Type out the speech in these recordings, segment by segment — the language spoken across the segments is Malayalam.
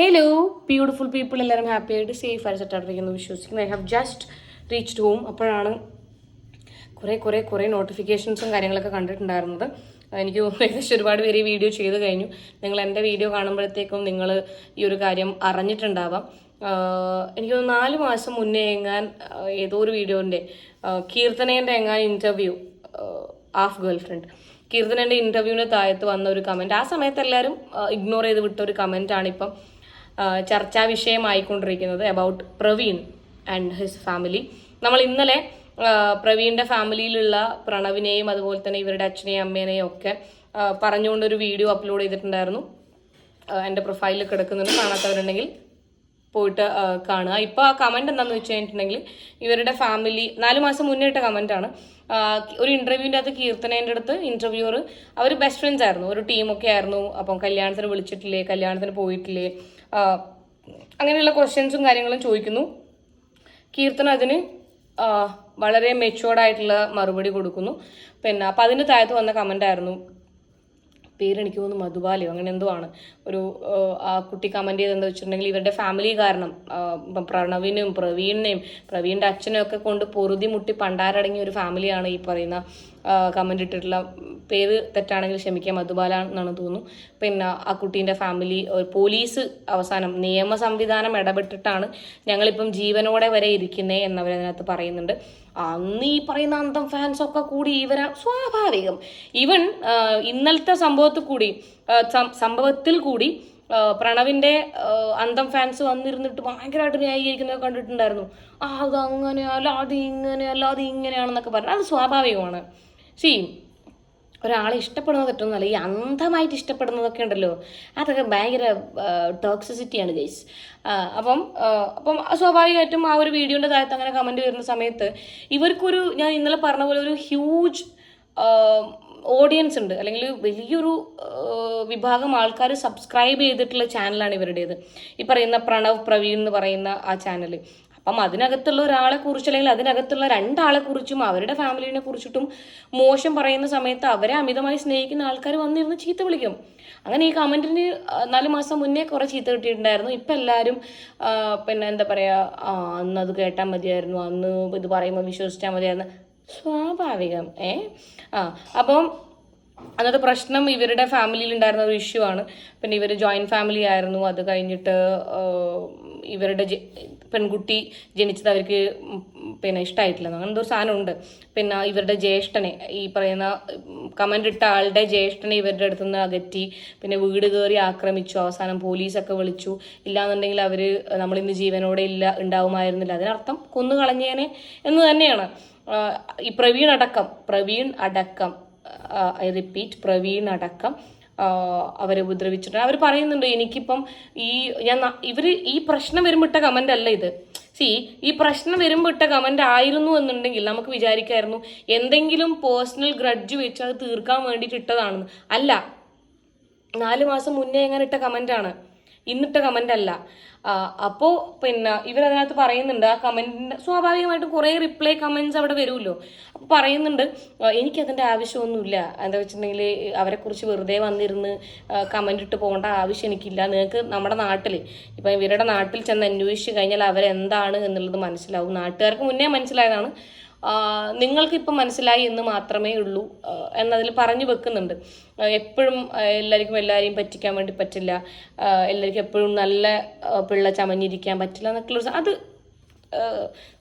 ഹലോ ബ്യൂട്ടിഫുൾ പീപ്പിൾ എല്ലാവരും ഹാപ്പി ആയിട്ട് സേഫ് ആയിട്ട് സെറ്റായിട്ടിരിക്കുന്നു വിശ്വസിക്കുന്നു. I have just reached home അപ്പോഴാണ് കുറേ കുറേ കുറേ നോട്ടിഫിക്കേഷൻസും കാര്യങ്ങളൊക്കെ കണ്ടിട്ടുണ്ടായിരുന്നത്. എനിക്ക് ഏകദേശം ഒരുപാട് പേര് ഈ വീഡിയോ ചെയ്ത് കഴിഞ്ഞു. നിങ്ങൾ എന്റെ വീഡിയോ കാണുമ്പോഴത്തേക്കും നിങ്ങൾ ഈ ഒരു കാര്യം അറിഞ്ഞിട്ടുണ്ടാവാം. എനിക്ക് നാല് മാസം മുന്നേ എങ്ങാൻ ഏതോ ഒരു വീഡിയോന്റെ കീർത്തനേന്റെ എങ്ങാൻ ഇന്റർവ്യൂ ഹാഫ് ഗേൾ ഫ്രണ്ട് കീർത്തനേന്റെ ഇന്റർവ്യൂവിന് താഴത്ത് വന്ന ഒരു കമന്റ് ആ സമയത്ത് എല്ലാവരും ഇഗ്നോർ ചെയ്ത് വിട്ട ഒരു കമന്റാണ് ഇപ്പം. ചർച്ചാ വിഷയമായിക്കൊണ്ടിരിക്കുന്നത് about Praveen and his family നമ്മൾ ഇന്നലെ പ്രവീണിന്റെ ഫാമിലിയിലുള്ള പ്രണവിനെയും അതുപോലെ തന്നെ ഇവരുടെ അച്ഛനെയും അമ്മേനെയും ഒക്കെ പറഞ്ഞുകൊണ്ടൊരു വീഡിയോ അപ്ലോഡ് ചെയ്തിട്ടുണ്ടായിരുന്നു. എന്റെ പ്രൊഫൈലിൽ കിടക്കുന്നുണ്ട് കാണാത്തവരുണ്ടെങ്കിൽ പോയിട്ട് കാണുക. ഇപ്പോൾ ആ കമന്റ് എന്താണെന്ന് വെച്ച് കഴിഞ്ഞിട്ടുണ്ടെങ്കിൽ ഇവരുടെ ഫാമിലി നാല് മാസം മുന്നേ ഇട്ട കമന്റാണ് ഒരു ഇന്റർവ്യൂവിന്റെ അകത്ത് കീർത്തനേന്റെ അടുത്ത് ഇന്റർവ്യൂവർ അവർ ബെസ്റ്റ് ഫ്രണ്ട്സ് ആയിരുന്നു. ഒരു ടീമൊക്കെ ആയിരുന്നു. അപ്പം കല്യാണത്തിന് വിളിച്ചിട്ടില്ലേ കല്യാണത്തിന് പോയിട്ടില്ലേ അങ്ങനെയുള്ള ക്വസ്റ്റ്യൻസും കാര്യങ്ങളും ചോദിക്കുന്നു. കീർത്തന അതിന് വളരെ മെച്ചുവേർഡ് ആയിട്ടുള്ള മറുപടി കൊടുക്കുന്നു. പിന്നെ അപ്പം അതിന്റെ താഴത്ത് വന്ന കമന്റ് ആയിരുന്നു. പേരെനിക്ക് തോന്നുന്നു മധുബാലയോ അങ്ങനെ എന്തോ ആണ്. ഒരു ആ, കുട്ടി കമന്റ് ചെയ്തെന്ന് വെച്ചിട്ടുണ്ടെങ്കിൽ ഇവരുടെ ഫാമിലി കാരണം ഇപ്പം പ്രണവിനും പ്രവീണിനെയും പ്രവീണിന്റെ അച്ഛനെയൊക്കെ കൊണ്ട് പൊറുതി മുട്ടി പണ്ടാരടങ്ങിയ ഒരു ഫാമിലിയാണ് ഈ പറയുന്ന കമന്റ് ഇട്ടിട്ടുള്ള പേര് തെറ്റാണെങ്കിൽ ക്ഷമിക്കാം മധുബാല എന്നാണ് തോന്നുന്നു. പിന്നെ ആ കുട്ടീന്റെ ഫാമിലി പോലീസ് അവസാനം നിയമ സംവിധാനം ഇടപെട്ടിട്ടാണ് ഞങ്ങളിപ്പം ജീവനോടെ വരെ ഇരിക്കുന്നേ എന്നവരതിനകത്ത് പറയുന്നുണ്ട്. അന്ന് ഈ പറയുന്ന അന്തം ഫാൻസൊക്കെ കൂടി ഇവരാ സ്വാഭാവികം. ഇവൻ ഇന്നലത്തെ സംഭവത്തിൽ കൂടി സംഭവത്തിൽ കൂടി പ്രണവിന്റെ അന്തം ഫാൻസ് വന്നിരുന്നിട്ട് ഭയങ്കരമായിട്ട് ന്യായീകരിക്കുന്നത് കണ്ടിട്ടുണ്ടായിരുന്നു. ആ അത് അങ്ങനെയല്ല അത് ഇങ്ങനെയല്ല അത് ഇങ്ങനെയാണെന്നൊക്കെ പറഞ്ഞു അത് സ്വാഭാവികമാണ്. സി ഒരാളെ ഇഷ്ടപ്പെടുന്നത് തെറ്റൊന്നുമല്ല ഈ അന്ധമായിട്ട് ഇഷ്ടപ്പെടുന്നതൊക്കെ ഉണ്ടല്ലോ അതൊക്കെ ഭയങ്കര ടോക്സിസിറ്റിയാണ് ഗൈസ് അപ്പം അപ്പം സ്വാഭാവികമായിട്ടും ആ ഒരു വീഡിയോന്റെ താഴത്ത് അങ്ങനെ കമന്റ് വരുന്ന സമയത്ത് ഇവർക്കൊരു ഞാൻ ഇന്നലെ പറഞ്ഞ പോലെ ഒരു ഹ്യൂജ് ഓഡിയൻസ് ഉണ്ട്. അല്ലെങ്കിൽ വലിയൊരു വിഭാഗം ആൾക്കാർ സബ്സ്ക്രൈബ് ചെയ്തിട്ടുള്ള ചാനലാണ് ഇവരുടേത്. ഈ പറയുന്ന പ്രണവ് പ്രവീൺ എന്ന് പറയുന്ന ആ ചാനൽ അപ്പം അതിനകത്തുള്ള ഒരാളെ കുറിച്ച് അല്ലെങ്കിൽ അതിനകത്തുള്ള രണ്ടാളെ കുറിച്ചും അവരുടെ ഫാമിലിനെ കുറിച്ചിട്ടും മോശം പറയുന്ന സമയത്ത് അവരെ അമിതമായി സ്നേഹിക്കുന്ന ആൾക്കാർ വന്നിരുന്ന് ചീത്ത വിളിക്കും. അങ്ങനെ ഈ കമന്റിന് നാല് മാസം മുന്നേ കുറേ ചീത്ത കിട്ടിയിട്ടുണ്ടായിരുന്നു. ഇപ്പം എല്ലാവരും പിന്നെ എന്താ പറയുക അന്ന് അത് കേട്ടാൽ മതിയായിരുന്നു. അന്ന് ഇത് പറയുമ്പോൾ വിശ്വസിച്ചാൽ മതിയായിരുന്നു. സ്വാഭാവികം ഏ? ആ അപ്പം അന്നത്തെ പ്രശ്നം ഇവരുടെ ഫാമിലിയിൽ ഉണ്ടായിരുന്ന ഒരു ഇഷ്യൂ ആണ്. പിന്നെ ഇവർ ജോയിന്റ് ഫാമിലി ആയിരുന്നു. അത് കഴിഞ്ഞിട്ട് ഇവരുടെ പെൺകുട്ടി ജനിച്ചത് അവർക്ക് പിന്നെ ഇഷ്ടമായിട്ടില്ല അങ്ങനെ എന്തോ സാധനം ഉണ്ട് പിന്നെ ഇവരുടെ ജ്യേഷ്ഠനെ ഈ പറയുന്ന കമന്റ് ഇട്ട ആളുടെ ജ്യേഷ്ഠനെ ഇവരുടെ അടുത്തു നിന്ന് അകറ്റി പിന്നെ വീട് കയറി ആക്രമിച്ചു അവസാനം പോലീസൊക്കെ വിളിച്ചു. ഇല്ലാന്നുണ്ടെങ്കിൽ അവർ നമ്മളിന്ന് ജീവനോടെ ഇല്ല ഉണ്ടാവുമായിരുന്നില്ല. അതിനർത്ഥം കൊന്നു കളഞ്ഞേനെ എന്ന് തന്നെയാണ്. ഈ പ്രവീൺ അടക്കം പ്രവീൺ അടക്കം ഐ റിപ്പീറ്റ് പ്രവീൺ അടക്കം അവരെ ഉപദ്രവിച്ചിട്ടുണ്ട്. അവർ പറയുന്നുണ്ട് എനിക്കിപ്പം ഈ ഞാൻ ഇവർ ഈ പ്രശ്നം വരുമ്പോൾ ഇട്ട കമന്റ് അല്ല ഇത്. സി ഈ പ്രശ്നം വരുമ്പോൾ ഇട്ട കമന്റ് ആയിരുന്നു എന്നുണ്ടെങ്കിൽ നമുക്ക് വിചാരിക്കായിരുന്നു എന്തെങ്കിലും പേഴ്സണൽ ഗ്രഡ്ജ് വെച്ച് അത് തീർക്കാൻ വേണ്ടിയിട്ട് ഇട്ടതാണെന്ന്. അല്ല നാല് മാസം മുന്നേ എങ്ങനെ ഇട്ട കമന്റാണ് ഇന്നിട്ട കമന്റ് അല്ല. അപ്പോൾ പിന്നെ ഇവരതിനകത്ത് പറയുന്നുണ്ട് ആ കമന്റിന്റെ സ്വാഭാവികമായിട്ടും കുറേ റിപ്ലൈ കമന്റ്സ് അവിടെ വരുമല്ലോ. അപ്പോൾ പറയുന്നുണ്ട് എനിക്ക് എനിക്കതിന്റെ ആവശ്യമൊന്നുമില്ല. എന്താ വെച്ചിട്ടുണ്ടെങ്കിൽ അവരെക്കുറിച്ച് വെറുതെ വന്നിരുന്ന് കമന്റ് ഇട്ട് പോകേണ്ട ആവശ്യം എനിക്കില്ല. നിങ്ങൾക്ക് നമ്മുടെ നാട്ടിൽ ഇപ്പം ഇവരുടെ നാട്ടിൽ ചെന്ന് അന്വേഷിച്ച് കഴിഞ്ഞാൽ അവരെന്താണ് എന്നുള്ളത് മനസ്സിലാവും. നാട്ടുകാർക്ക് മുന്നേ മനസ്സിലായതാണ്. നിങ്ങൾക്കിപ്പം മനസ്സിലായി എന്ന് മാത്രമേ ഉള്ളൂ. എന്നതിൽ പറഞ്ഞു വെക്കുന്നുണ്ട്. എപ്പോഴും എല്ലാവർക്കും എല്ലാവരെയും പറ്റിക്കാൻ വേണ്ടി പറ്റില്ല. എല്ലാവർക്കും എപ്പോഴും നല്ല പിള്ള ചമഞ്ഞിരിക്കാൻ പറ്റില്ല എന്നൊക്കെയുള്ള അത്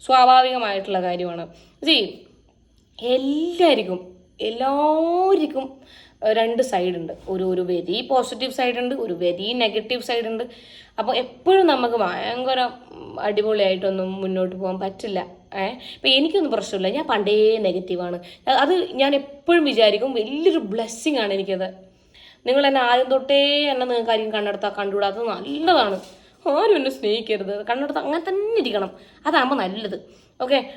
സ്വാഭാവികമായിട്ടുള്ള കാര്യമാണ്. സി എല്ലാവർക്കും എല്ലാവർക്കും രണ്ട് സൈഡ് ഉണ്ട് ഒരു ഒരു വെരി പോസിറ്റീവ് സൈഡ് ഉണ്ട് ഒരു വെരി നെഗറ്റീവ് സൈഡ് ഉണ്ട് അപ്പോൾ എപ്പോഴും നമുക്ക് ഭയങ്കര അടിപൊളിയായിട്ടൊന്നും മുന്നോട്ട് പോകാൻ പറ്റില്ല. ഏഹ് ഇപ്പം എനിക്കൊന്നും പ്രശ്നമില്ല. ഞാൻ പണ്ടേ നെഗറ്റീവാണ്. അത് ഞാൻ എപ്പോഴും വിചാരിക്കും വലിയൊരു ബ്ലെസ്സിങ് ആണ് എനിക്കത്. നിങ്ങൾ എന്നെ ആദ്യം തൊട്ടേ എന്നെ നിങ്ങൾക്ക് ആയിരിക്കും കണ്ടെടുത്താൽ കണ്ടുവിടാത്തത് നല്ലതാണ്. ആരും എന്നെ സ്നേഹിക്കരുത്. കണ്ണെടുത്ത് അങ്ങനെ തന്നെ ഇരിക്കണം. അതാകുമ്പോൾ നല്ലത്. ഓക്കെ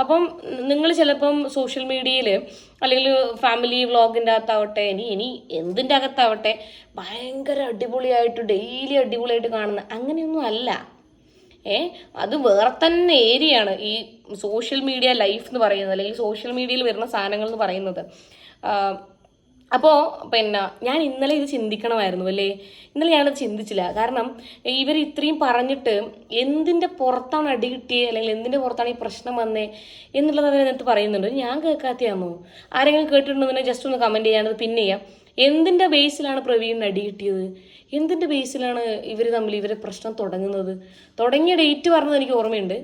അപ്പം നിങ്ങൾ ചിലപ്പം സോഷ്യൽ മീഡിയയിൽ അല്ലെങ്കിൽ ഫാമിലി വ്ളോഗിന്റെ അകത്താവട്ടെ ഇനി ഇനി എന്തിന്റെ അകത്താവട്ടെ ഭയങ്കര അടിപൊളിയായിട്ട് ഡെയിലി അടിപൊളിയായിട്ട് കാണുന്ന അങ്ങനെയൊന്നും അല്ല. ഏ? അത് വേറെ തന്നെ ഏരിയയാണ് ഈ സോഷ്യൽ മീഡിയ ലൈഫ് എന്ന് പറയുന്നത് അല്ലെങ്കിൽ സോഷ്യൽ മീഡിയയിൽ വരുന്ന സാധനങ്ങൾ എന്ന് പറയുന്നത്. അപ്പോൾ പിന്നെ ഞാൻ ഇന്നലെ ഇത് ചിന്തിക്കണമായിരുന്നു അല്ലേ? ഇന്നലെ ഞാനത് ചിന്തിച്ചില്ല. കാരണം ഇവർ ഇത്രയും പറഞ്ഞിട്ട് എന്തിന്റെ പുറത്താണ് അടി കിട്ടിയത് അല്ലെങ്കിൽ എന്തിന്റെ പുറത്താണ് ഈ പ്രശ്നം വന്നേ? എന്നുള്ളത് അവർ എന്നിട്ട് പറയുന്നുണ്ട്. ഞാൻ കേൾക്കാത്തയാണോ ആരെങ്കിലും കേട്ടിട്ടുണ്ടെന്നുണ്ടെങ്കിൽ ജസ്റ്റ് ഒന്ന് കമന്റ് ചെയ്യാനത് പിന്നെ ചെയ്യാം. എന്തിന്റെ ബേസിലാണ് പ്രവീണിന് അടി കിട്ടിയത്? എന്തിന്റെ ബേസിലാണ് ഇവർ തമ്മിൽ ഇവരെ പ്രശ്നം തുടങ്ങുന്നത്? തുടങ്ങിയ ഡേറ്റ് പറഞ്ഞത് എനിക്ക് ഓർമ്മയുണ്ട്.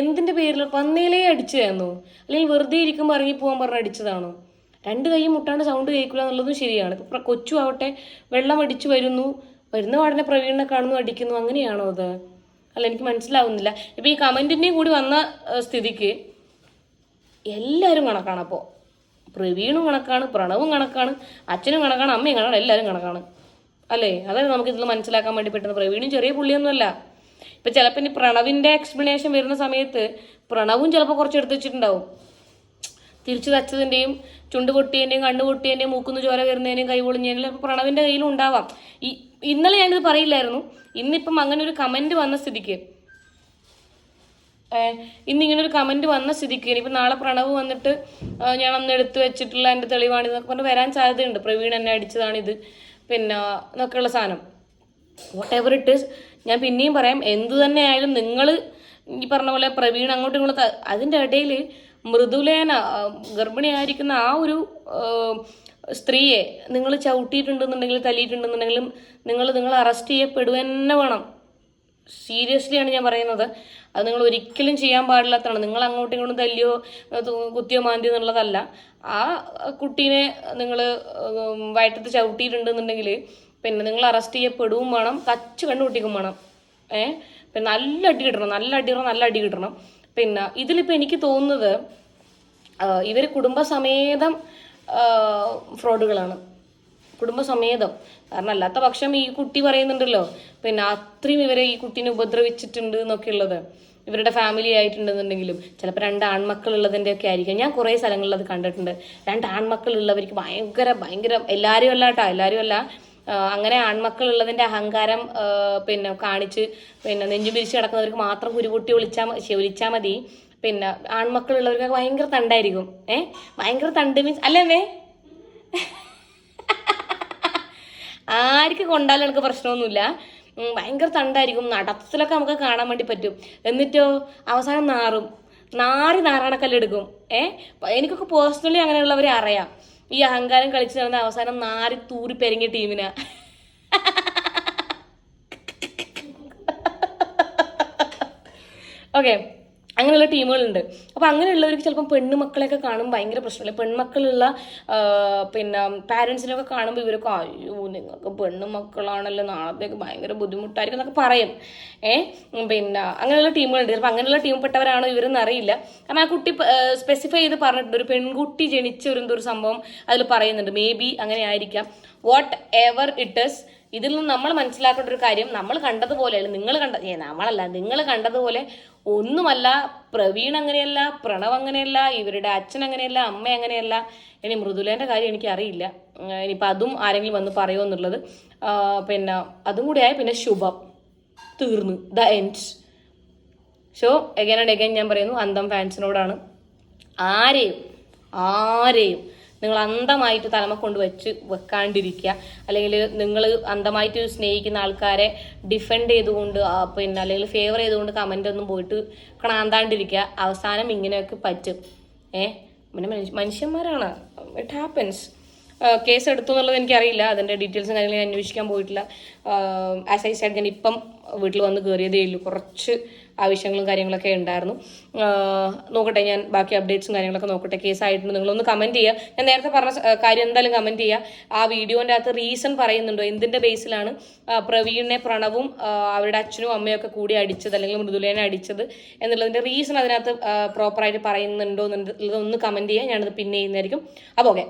എന്തിന്റെ പേരിൽ വന്നേലേ അടിച്ചതായിരുന്നു അല്ലെങ്കിൽ വെറുതെ ഇരിക്കുമ്പോൾ ഇറങ്ങി പോകാൻ പറഞ്ഞ് അടിച്ചതാണോ? രണ്ട് കൈ മുട്ടാണ്ട് സൗണ്ട് കേൾക്കില്ല എന്നുള്ളതും ശരിയാണ്. കൊച്ചു ആവട്ടെ വെള്ളം അടിച്ചു വരുന്നു വരുന്ന പാടിനെ പ്രവീണിനെ കാണുന്നു അടിക്കുന്നു അങ്ങനെയാണോ അത്? അല്ല എനിക്ക് മനസ്സിലാവുന്നില്ല. ഇപ്പൊ ഈ കമന്റിന്റെയും കൂടി വന്ന സ്ഥിതിക്ക് എല്ലാവരും കണക്കാണ് അപ്പോൾ പ്രവീണും കണക്കാണ് പ്രണവും കണക്കാണ് അച്ഛനും കണക്കാണ് അമ്മയും കണക്കാണ് എല്ലാവരും കണക്കാണ്. അല്ലേ? അതായത് നമുക്ക് ഇതിൽ മനസ്സിലാക്കാൻ വേണ്ടി പെട്ടെന്ന് പ്രവീണും ചെറിയ പുള്ളിയൊന്നുമല്ല. ഇപ്പം ചിലപ്പോൾ ഇനി പ്രണവിന്റെ എക്സ്പ്ലനേഷൻ വരുന്ന സമയത്ത് പ്രണവും ചിലപ്പോൾ കുറച്ച് എടുത്ത് വെച്ചിട്ടുണ്ടാവും. തിരിച്ചു തച്ചതിന്റെയും ചുണ്ട് പൊട്ടിയതിന്റെയും കണ്ണു പൊട്ടിയതിന്റെയും മൂക്കുന്ന് ചോര വരുന്നതിന്റെയും കൈ ചിലപ്പോൾ പ്രണവിന്റെ കയ്യിലും ഉണ്ടാവാം. ഈ ഇന്നലെ ഞാനിത് പറയില്ലായിരുന്നു. ഇന്നിപ്പം അങ്ങനെ ഒരു കമന്റ് വന്ന സ്ഥിതിക്ക്. ഇന്നിങ്ങനെ ഒരു കമന്റ് വന്ന സ്ഥിതിക്ക്. ഇനിയിപ്പോൾ നാളെ പ്രണവ് വന്നിട്ട് ഞാൻ അന്ന് എടുത്തു വെച്ചിട്ടുള്ള എന്റെ തെളിവാണ് ഇതൊക്കെ പറഞ്ഞ് വരാൻ സാധ്യതയുണ്ട്. പ്രവീൺ എന്നെ അടിച്ചതാണിത്. പിന്നെ എന്നൊക്കെയുള്ള സാധനം. വാട്ട് എവർ ഇറ്റ് ഇസ് ഞാൻ പിന്നെയും പറയാം. എന്തു തന്നെ ആയാലും നിങ്ങൾ ഈ പറഞ്ഞ പോലെ പ്രവീൺ അങ്ങോട്ടും ഇങ്ങോട്ടും അതിന്റെ ഇടയിൽ മൃദുലേന ഗർഭിണിയായിരിക്കുന്ന ആ ഒരു സ്ത്രീയെ നിങ്ങൾ ചവിട്ടിയിട്ടുണ്ടെന്നുണ്ടെങ്കിൽ തല്ലിയിട്ടുണ്ടെന്നുണ്ടെങ്കിലും നിങ്ങൾ നിങ്ങൾ അറസ്റ്റ് ചെയ്യപ്പെടുക തന്നെ വേണം. സീരിയസ്ലി ആണ് ഞാൻ പറയുന്നത്. അത് നിങ്ങൾ ഒരിക്കലും ചെയ്യാൻ പാടില്ലാത്തതാണ്. നിങ്ങൾ അങ്ങോട്ടും ഇങ്ങോട്ടും തല്ലിയോ കുത്തിയോ മാന്തിയോ എന്നുള്ളതല്ല. ആ കുട്ടീനെ നിങ്ങൾ വയറ്റത്ത് ചവിട്ടിയിട്ടുണ്ടെന്നുണ്ടെങ്കിൽ പിന്നെ നിങ്ങൾ അറസ്റ്റ് ചെയ്യപ്പെടുകയും വേണം. കച്ച് കണ്ടുപൊട്ടിക്കും വേണം. ഏഹ് പിന്നെ നല്ല അടി കിട്ടണം. നല്ല അടി കിട്ടണം. നല്ല അടി കിട്ടണം. പിന്നെ ഇതിലിപ്പോൾ എനിക്ക് തോന്നുന്നത് ഇവർ കുടുംബസമേതം ഫ്രോഡുകളാണ്. കുടുംബസമേതം. കാരണം അല്ലാത്ത പക്ഷം ഈ കുട്ടി പറയുന്നുണ്ടല്ലോ പിന്നെ അത്രയും ഇവരെ ഈ കുട്ടീനെ ഉപദ്രവിച്ചിട്ടുണ്ട് എന്നൊക്കെ ഉള്ളത് ഇവരുടെ ഫാമിലി ആയിട്ടുണ്ടെന്നുണ്ടെങ്കിലും ചിലപ്പോൾ രണ്ട് ആൺമക്കൾ ഉള്ളതിന്റെ ഒക്കെ ആയിരിക്കും. ഞാൻ കുറേ സ്ഥലങ്ങളിൽ അത് കണ്ടിട്ടുണ്ട്. രണ്ട് ആൺമക്കൾ ഉള്ളവർക്ക് ഭയങ്കര ഭയങ്കര എല്ലാവരും അല്ല കേട്ടോ എല്ലാവരും അല്ല. അങ്ങനെ ആൺമക്കളുള്ളതിന്റെ അഹങ്കാരം പിന്നെ കാണിച്ച് പിന്നെ നെഞ്ചു പിരിച്ച് കിടക്കുന്നവർക്ക് മാത്രം കുരുപൊട്ടി വിളിച്ചാൽ വിളിച്ചാൽ മതി. പിന്നെ ആൺമക്കളുള്ളവർക്ക് ഭയങ്കര തണ്ടായിരിക്കും. ഏ? ഭയങ്കര തണ്ട് മീൻസ് അല്ലേ ആർക്ക് കൊണ്ടാലും എനിക്ക് പ്രശ്നമൊന്നുമില്ല. ഭയങ്കര തണ്ടായിരിക്കും. നടത്തത്തിലൊക്കെ നമുക്ക് കാണാൻ വേണ്ടി പറ്റും. എന്നിട്ടോ അവസാനം നാറും. നാറി നാറാണക്കല്ലെടുക്കും ഏ? എനിക്കൊക്കെ പേഴ്സണലി അങ്ങനെയുള്ളവരെ അറിയാം. ഈ അഹങ്കാരം കളിച്ച് നടന്ന അവസാനം നാരി തൂറി പെരുങ്ങിയ ടീമിനാ. ഓക്കെ അങ്ങനെയുള്ള ടീമുകളുണ്ട്. അപ്പോൾ അങ്ങനെയുള്ളവർക്ക് ചിലപ്പം പെണ്ണുമക്കളെയൊക്കെ കാണുമ്പോൾ ഭയങ്കര പ്രശ്നമില്ല പെൺമക്കളുള്ള പിന്നെ പാരൻസിനൊക്കെ കാണുമ്പോൾ ഇവരൊക്കെ അയ്യോ നിങ്ങൾക്ക് പെണ്ണുമക്കളാണല്ലോ നാളത്തേക്ക് ഭയങ്കര ബുദ്ധിമുട്ടായിരിക്കും എന്നൊക്കെ പറയും. ഏ പിന്നെ അങ്ങനെയുള്ള ടീമുകളുണ്ട്. ചിലപ്പോൾ അങ്ങനെയുള്ള ടീമിൽപ്പെട്ടവരാണോ ഇവരെന്ന് അറിയില്ല. കാരണം ആ കുട്ടി സ്പെസിഫൈ ചെയ്ത് പറഞ്ഞിട്ടുണ്ട്. ഒരു പെൺകുട്ടി ജനിച്ച ഒരു എന്തോ ഒരു സംഭവം അതിൽ പറയുന്നുണ്ട്. മേ ബി അങ്ങനെ ആയിരിക്കാം വാട്ട് എവർ ഇറ്റ് ഇസ് ഇതിൽ നിന്ന് നമ്മൾ മനസ്സിലാക്കേണ്ട ഒരു കാര്യം നമ്മൾ കണ്ടതുപോലെ നിങ്ങൾ കണ്ട ഏ നമ്മളല്ല നിങ്ങൾ കണ്ടതുപോലെ ഒന്നുമല്ല പ്രവീൺ അങ്ങനെയല്ല പ്രണവ് അങ്ങനെയല്ല ഇവരുടെ അച്ഛൻ അങ്ങനെയല്ല അമ്മ അങ്ങനെയല്ല. ഇനി മൃദുലേന്റെ കാര്യം എനിക്ക് അറിയില്ല. ഉം, ഇനിയിപ്പോൾ അതും ആരെങ്കിലും വന്ന് പറയുമോ എന്നുള്ളത്. പിന്നെ അതും കൂടിയായി പിന്നെ ശുഭം. തീർന്നു. The end show again and again ഞാൻ പറയുന്നു അന്തം ഫാൻസിനോടാണ് ആരെയും ആരെയും നിങ്ങൾ അന്ധമായിട്ട് തലമ കൊണ്ട് വെച്ച് വെക്കാണ്ടിരിക്കുക. അല്ലെങ്കിൽ നിങ്ങൾ അന്ധമായിട്ട് സ്നേഹിക്കുന്ന ആൾക്കാരെ ഡിഫെൻഡ് ചെയ്തുകൊണ്ട് പിന്നെ അല്ലെങ്കിൽ ഫേവർ ചെയ്തുകൊണ്ട് കമന്റ് ഒന്നും പോയിട്ട് കാണാണ്ടാണ്ടിരിക്കുക അവസാനം ഇങ്ങനെയൊക്കെ പറ്റും. ഏ? പിന്നെ മനുഷ്യന്മാരാണ്. ഇറ്റ് ഹാപ്പൻസ് കേസ് എടുത്തു എന്നുള്ളത് എനിക്കറിയില്ല. അതിന്റെ ഡീറ്റെയിൽസും കാര്യങ്ങളും അന്വേഷിക്കാൻ പോയിട്ടില്ല. ആസ് ഐ സൈഡ് ഞാൻ ഇപ്പം വീട്ടിൽ വന്ന് കയറിയതേ ഉള്ളൂ. കുറച്ച് ആവശ്യങ്ങളും കാര്യങ്ങളൊക്കെ ഉണ്ടായിരുന്നു. നോക്കട്ടെ ഞാൻ ബാക്കി അപ്ഡേറ്റ്സും കാര്യങ്ങളൊക്കെ നോക്കട്ടെ. കേസ് ആയിട്ടുണ്ട്. നിങ്ങളൊന്ന് കമന്റ് ചെയ്യുക ഞാൻ നേരത്തെ പറഞ്ഞ കാര്യം എന്തായാലും കമന്റ് ചെയ്യുക ആ വീഡിയോന്റെ അകത്ത് റീസൺ പറയുന്നുണ്ടോ? എന്തിന്റെ ബേസിലാണ് പ്രവീണിനെ പ്രണവും അവരുടെ അച്ഛനും അമ്മയൊക്കെ കൂടി അടിച്ചത് അല്ലെങ്കിൽ മൃദുലേനെ അടിച്ചത് എന്നുള്ളതിന്റെ റീസൺ അതിനകത്ത് പ്രോപ്പറായിട്ട് പറയുന്നുണ്ടോ എന്നുള്ളത് ഒന്ന് കമന്റ് ചെയ്യുക ഞാനത് പിന്നെ ചെയ്യുന്നതായിരിക്കും. അപ്പോൾ ഓക്കെ